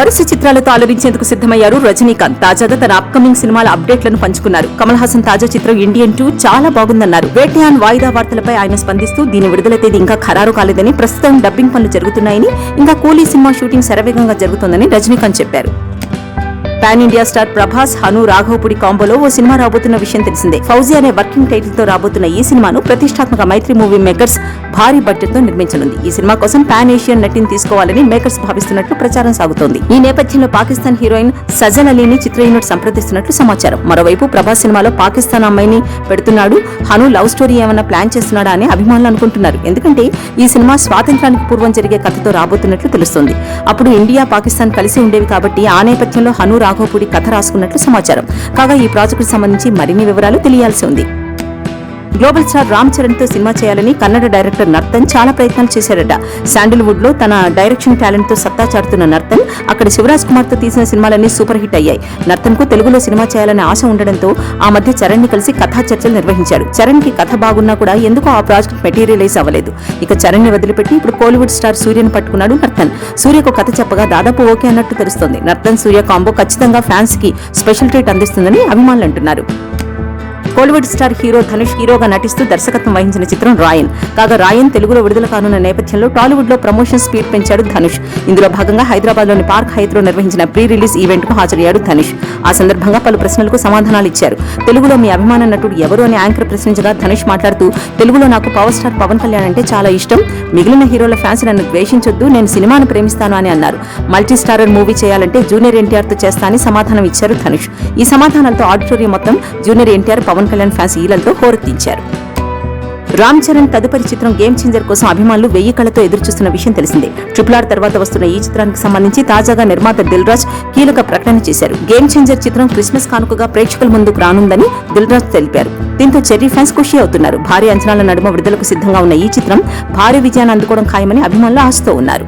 వరుస చిత్రాలతో అలరించేందుకు సిద్ధమయ్యారు రజనీకాంత్. తాజాగా తన అప్కమింగ్ సినిమాల అప్డేట్లను పంచుకున్నారు. కమల్ హాసన్ తాజా చిత్రం ఇండియన్ టూ చాలా బాగుందన్నారు. వేటయాన్ వాయిదా వార్తలపై ఆయన స్పందిస్తూ దీని విడుదల తేదీ ఇంకా ఖరారు కాలేదని ప్రస్తుతం డబ్బింగ్ పనులు జరుగుతున్నాయని ఇంకా కూలీ సినిమా షూటింగ్ శరవేగంగా జరుగుతోందని రజనీకాంత్ చెప్పారు. Pan India star Prabhas Hanu Raghavapudi కాంబోలో ఓ సినిమా రాబోతున్న విషయం తెలిసిందే. ఫౌజీ అనే వర్కింగ్ టైటిల్తో రాబోతున్న ఈ సినిమాను ప్రతిష్టాత్మక మైత్రి మూవీ మేకర్స్ భారీ బడ్జెట్తో నిర్మించనుంది. ఈ సినిమా కోసం పాన్ ఏషియన్ నటిని తీసుకోవాలని మేకర్స్ భావిస్తున్నట్లు ప్రచారం సాగుతోంది. ఈ నేపథ్యంలో పాకిస్తాన్ హీరోయిన్ సజన్ అలీని చిత్ర యూనిట్ సంప్రదిస్తున్నట్లు సమాచారం. మరోవైపు ప్రభాస్ సినిమాలో పాకిస్తాన్ అమ్మాయిని పెడుతున్నాడు. హను లవ్ స్టోరీ ఏమైనా ప్లాన్ చేస్తున్నాడా అని అభిమానులు అనుకుంటున్నారు. ఎందుకంటే ఈ సినిమా స్వాతంత్రానికి పూర్వం జరిగే కథతో రాబోతున్నట్లు తెలుస్తోంది. అప్పుడు ఇండియా పాకిస్తాన్ కలిసి ఉండేవి కాబట్టి ఆ నేపథ్యంలో హను రాఘోపూడి కథ రాసుకున్నట్లు సమాచారం. కాగా ఈ ప్రాజెక్టుకు సంబంధించి మరిన్ని వివరాలు తెలియాల్సి ఉంది. గ్లోబల్ స్టార్ రామ్ చరణ్తో సినిమా చేయాలని కన్నడ డైరెక్టర్ నర్తన్ చాలా ప్రయత్నాలు చేశారట. శాండిల్వుడ్లో తన డైరెక్షన్ టాలెంట్తో సత్తా చాటుతున్న నర్తన్ అక్కడ శివరాజ్ కుమార్తో తీసిన సినిమాలన్నీ సూపర్ హిట్ అయ్యాయి. నర్తన్కు తెలుగులో సినిమా చేయాలనే ఆశ ఉండడంతో ఆ మధ్య చరణ్ని కలిసి కథా చర్చలు నిర్వహించాడు. చరణ్కి కథ బాగున్నా కూడా ఎందుకో ఆ ప్రాజెక్ట్ మెటీరియలైజ్ అవ్వలేదు. ఇక చరణ్ని వదిలిపెట్టి ఇప్పుడు కోలీవుడ్ స్టార్ సూర్యను పట్టుకున్నాడు నర్తన్. సూర్యకు కథ చెప్పగా దాదాపు ఓకే అన్నట్టు తెలుస్తోంది. నర్తన్ సూర్య కాంబో ఖచ్చితంగా ఫ్యాన్స్కి స్పెషల్ ట్రీట్ అందిస్తుందని అభిమానులు అంటున్నారు. కోలీవుడ్ స్టార్ హీరో ధనుష్ హీరోగా నటిస్తూ దర్శకత్వం వహించిన చిత్రం రాయన్. కాగా రాయన్ తెలుగులో విడుదల కానున్న నేపథ్యంలో టాలీవుడ్లో ప్రమోషన్ స్పీడ్ పెంచాడు ధనుష్. ఇందులో భాగంగా హైదరాబాద్లోని పార్క్ హైత్లో నిర్వహించిన ప్రీ రిలీజ్ ఈవెంట్కు హాజరయ్యాడు ధనుష్. ఆ సందర్భంగా పలు ప్రశ్నలకు సమాధానాలు ఇచ్చారు. తెలుగులో మీ అభిమాన నటుడు ఎవరు అని యాంకర్ ప్రశ్నించగా ధనుష్ మాట్లాడుతూ తెలుగులో నాకు పవర్ స్టార్ పవన్ కళ్యాణ్ అంటే చాలా ఇష్టం. మిగిలిన హీరోల ఫ్యాన్స్ నన్ను ద్వేషించొద్దు నేను సినిమాను ప్రేమిస్తాను అని అన్నారు. మల్టీ స్టారర్ మూవీ చేయాలంటే జూనియర్ ఎన్టీఆర్తో చేస్తా అని సమాధానం ఇచ్చారు ధనుష్. ఈ సమాధానంతో ఆడిటోరియం మొత్తం జూనియర్ ఎన్టీఆర్ పవన్ కళ్యాణ్ ఫ్యాన్స్ ఈలతో హోరెత్తించారు. రామ్ చరణ్ తదుపరి చిత్రం గేమ్ చేంజర్ కోసం అభిమానులు వెయ్యి కళ్ళతో ఎదురుచూస్తున్న విషయం తెలిసిందే. ట్రిపుల్ ఆర్ తర్వాత వస్తున్న ఈ చిత్రానికి సంబంధించి తాజాగా నిర్మాత దిల్ రాజ్ కీలక ప్రకటన చేశారు. గేమ్ చేంజర్ చిత్రం క్రిస్మస్ కానుకగా ప్రేక్షకుల ముందుకు రానుందని దిల్ రాజ్ తెలిపారు. దీంతో చెర్రీ ఫ్యాన్స్ ఖుషి అవుతున్నారు. భారీ అంచనాల నడుమ విడుదలకు సిద్ధంగా ఉన్న ఈ చిత్రం భారీ విజయాన్ని అందుకోవడం ఖాయమని అభిమానులు ఆశతో ఉన్నారు.